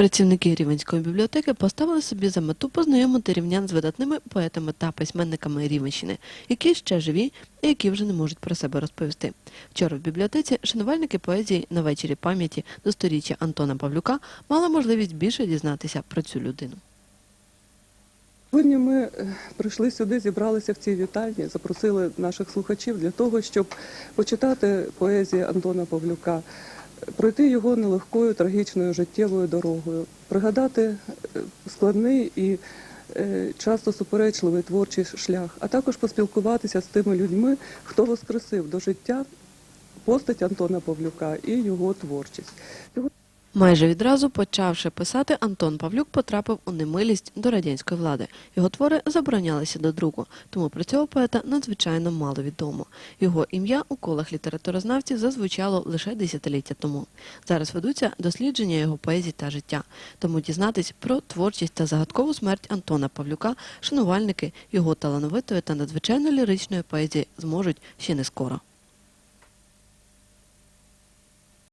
Працівники Рівенської бібліотеки поставили собі за мету познайомити рівнян з видатними поетами та письменниками Рівенщини, які ще живі і які вже не можуть про себе розповісти. Вчора в бібліотеці шанувальники поезії на вечорі пам'яті до сторіччя Антона Павлюка мали можливість більше дізнатися про цю людину. Сьогодні ми е, прийшли сюди, зібралися в цій вітальні, запросили наших слухачів для того, щоб почитати поезію Антона Павлюка, пройти його нелегкою трагічною життєвою дорогою, пригадати е, складний і е, часто суперечливий творчий шлях, а також поспілкуватися з тими людьми, хто воскресив до життя постать Антона Павлюка і його творчість. Майже відразу почавши писати, Антон Павлюк потрапив у немилість до радянської влади. Його твори заборонялися до друку, тому про цього поета надзвичайно мало відомо. Його ім'я у колах літературознавців зазвучало лише десятиліття тому. Зараз ведуться дослідження його поезії та життя. Тому дізнатись про творчість та загадкову смерть Антона Павлюка шанувальники його талановитої та надзвичайно ліричної поезії зможуть ще не скоро.